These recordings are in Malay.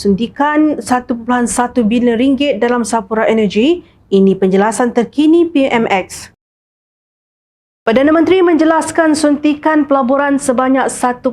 suntikan 1.1 bilion ringgit dalam Sapura Energy. Ini penjelasan terkini PMX. Perdana Menteri menjelaskan suntikan pelaburan sebanyak 1.1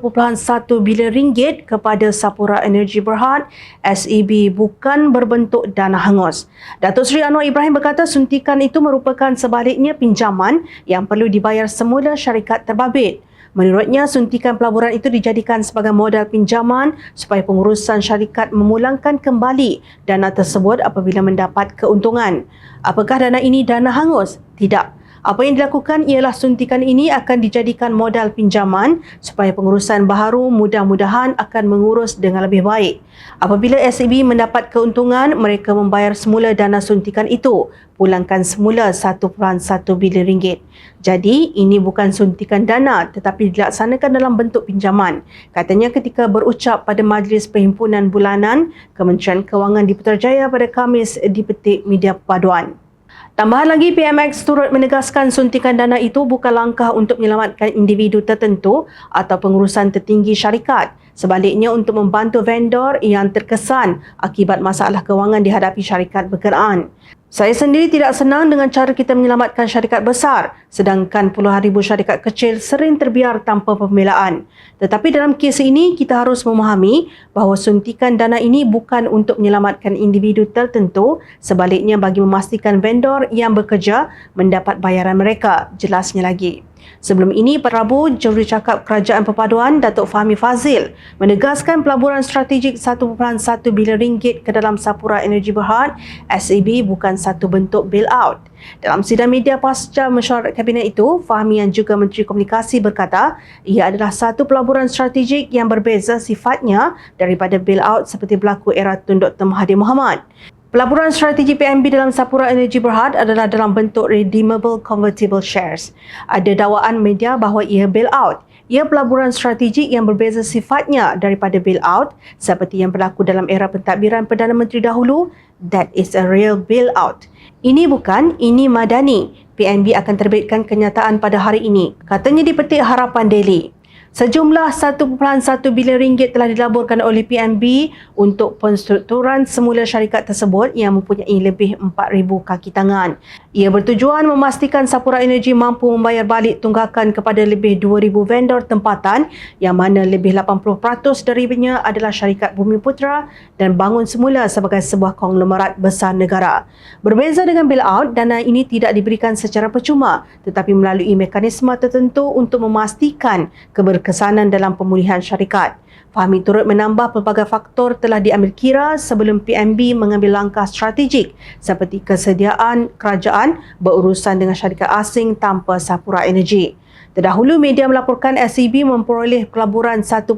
bilion ringgit kepada Sapura Energy Berhad SEB bukan berbentuk dana hangus. Datuk Seri Anwar Ibrahim berkata suntikan itu merupakan sebaliknya pinjaman yang perlu dibayar semula syarikat terbabit. Menurutnya, suntikan pelaburan itu dijadikan sebagai modal pinjaman supaya pengurusan syarikat memulangkan kembali dana tersebut apabila mendapat keuntungan. Apakah dana ini dana hangus? Tidak. Apa yang dilakukan ialah suntikan ini akan dijadikan modal pinjaman supaya pengurusan baharu mudah-mudahan akan mengurus dengan lebih baik. Apabila SEB mendapat keuntungan, mereka membayar semula dana suntikan itu, pulangkan semula 1.1 bilion ringgit. Jadi, ini bukan suntikan dana tetapi dilaksanakan dalam bentuk pinjaman. Katanya ketika berucap pada Majlis Perhimpunan Bulanan Kementerian Kewangan di Putrajaya pada Khamis di Petik Media Perpaduan. Tambahan lagi, PMX turut menegaskan suntikan dana itu bukan langkah untuk menyelamatkan individu tertentu atau pengurusan tertinggi syarikat. Sebaliknya untuk membantu vendor yang terkesan akibat masalah kewangan dihadapi syarikat berkenaan. Saya sendiri tidak senang dengan cara kita menyelamatkan syarikat besar sedangkan puluhan ribu syarikat kecil sering terbiar tanpa pembelaan. Tetapi dalam kes ini kita harus memahami bahawa suntikan dana ini bukan untuk menyelamatkan individu tertentu sebaliknya bagi memastikan vendor yang bekerja mendapat bayaran mereka. Jelasnya lagi. Sebelum ini, pada Rabu, Jurucakap Kerajaan Perpaduan Datuk Fahmi Fazil menegaskan pelaburan strategik 1.1 bilion ringgit ke dalam Sapura Energy Berhad SEB bukan satu bentuk bailout. Dalam sidang media pasca mesyuarat kabinet itu, Fahmi yang juga Menteri Komunikasi berkata ia adalah satu pelaburan strategik yang berbeza sifatnya daripada bailout seperti berlaku era Tun Dr. Mahathir Mohamad. Pelaburan strategi PNB dalam Sapura Energy Berhad adalah dalam bentuk redeemable convertible shares. Ada dakwaan media bahawa ia bailout. Ia pelaburan strategi yang berbeza sifatnya daripada bailout seperti yang berlaku dalam era pentadbiran Perdana Menteri dahulu. That is a real bailout. Ini bukan, ini madani. PNB akan terbitkan kenyataan pada hari ini. Katanya di petik Harapan Daily. Sejumlah 1.1 bilion ringgit telah dilaburkan oleh PNB untuk penstrukturan semula syarikat tersebut yang mempunyai lebih 4,000 kaki tangan. Ia bertujuan memastikan Sapura Energy mampu membayar balik tunggakan kepada lebih 2,000 vendor tempatan yang mana lebih 80% darinya adalah syarikat Bumi Putra dan bangun semula sebagai sebuah konglomerat besar negara. Berbeza dengan bailout, dana ini tidak diberikan secara percuma tetapi melalui mekanisme tertentu untuk memastikan keberkaitan kesanan dalam pemulihan syarikat. Fahmi turut menambah pelbagai faktor telah diambil kira sebelum PNB mengambil langkah strategik seperti kesediaan kerajaan berurusan dengan syarikat asing tanpa Sapura Energy. Terdahulu media melaporkan SEB memperoleh pelaburan 1.1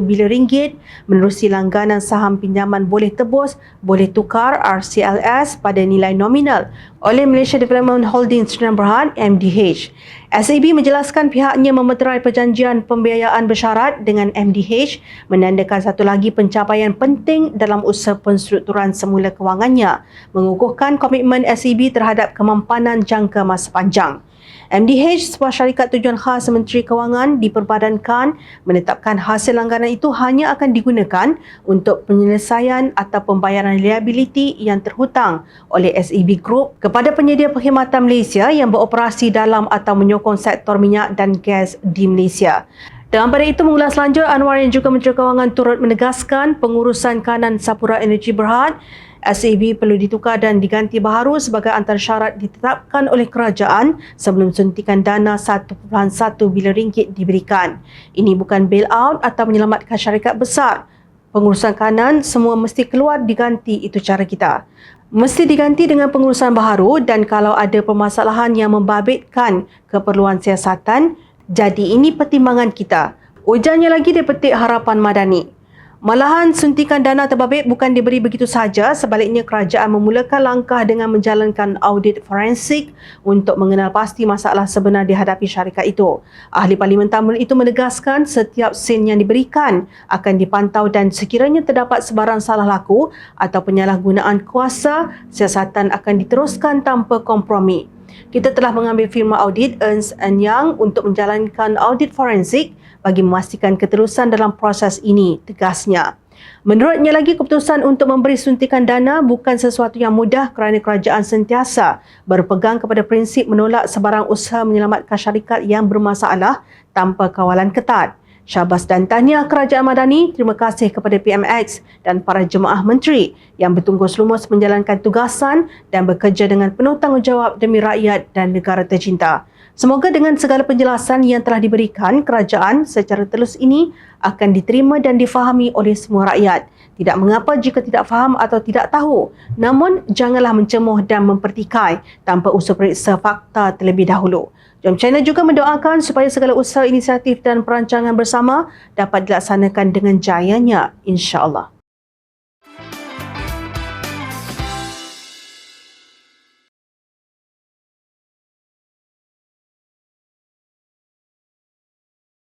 bilion ringgit menerusi langganan saham pinjaman boleh tebus, boleh tukar RCLS pada nilai nominal oleh Malaysia Development Holdings Sdn Berhad MDH. SEB menjelaskan pihaknya memeterai perjanjian pembiayaan bersyarat dengan MDH menandakan satu lagi pencapaian penting dalam usaha penstrukturan semula kewangannya mengukuhkan komitmen SEB terhadap kemampanan jangka masa panjang. MDH, sebuah syarikat tujuan khas Menteri Kewangan diperbadankan menetapkan hasil langganan itu hanya akan digunakan untuk penyelesaian atau pembayaran liability yang terhutang oleh SEB Group kepada penyedia perkhidmatan Malaysia yang beroperasi dalam atau menyokong sektor minyak dan gas di Malaysia. Dalam pada itu, mengulas lanjut, Anwar yang juga Menteri Kewangan turut menegaskan pengurusan kanan Sapura Energy Berhad SAB perlu ditukar dan diganti baharu sebagai antara syarat ditetapkan oleh kerajaan sebelum suntikan dana 1.1 bilion ringgit diberikan. Ini bukan bailout atau menyelamatkan syarikat besar. Pengurusan kanan semua mesti keluar diganti itu cara kita. Mesti diganti dengan pengurusan baharu dan kalau ada permasalahan yang membabitkan keperluan siasatan, jadi ini pertimbangan kita. Ujarnya lagi dia petik harapan madani. Malahan suntikan dana terbabit bukan diberi begitu sahaja sebaliknya kerajaan memulakan langkah dengan menjalankan audit forensik untuk mengenal pasti masalah sebenar dihadapi syarikat itu. Ahli Parlimen Tamil itu menegaskan setiap sen yang diberikan akan dipantau dan sekiranya terdapat sebarang salah laku atau penyalahgunaan kuasa, siasatan akan diteruskan tanpa kompromi. Kita telah mengambil firma audit Ernst Young untuk menjalankan audit forensik bagi memastikan keterusan dalam proses ini, tegasnya. Menurutnya lagi keputusan untuk memberi suntikan dana bukan sesuatu yang mudah kerana kerajaan sentiasa berpegang kepada prinsip menolak sebarang usaha menyelamatkan syarikat yang bermasalah tanpa kawalan ketat. Syabas dan tahniah Kerajaan Madani, terima kasih kepada PMX dan para jemaah menteri yang bertunggus lumus menjalankan tugasan dan bekerja dengan penuh tanggungjawab demi rakyat dan negara tercinta. Semoga dengan segala penjelasan yang telah diberikan, kerajaan secara telus ini akan diterima dan difahami oleh semua rakyat. Tidak mengapa jika tidak faham atau tidak tahu, namun janganlah mencemuh dan mempertikai tanpa usul periksa fakta terlebih dahulu. Jom China juga mendoakan supaya segala usaha inisiatif dan perancangan bersama dapat dilaksanakan dengan jayanya insya-Allah.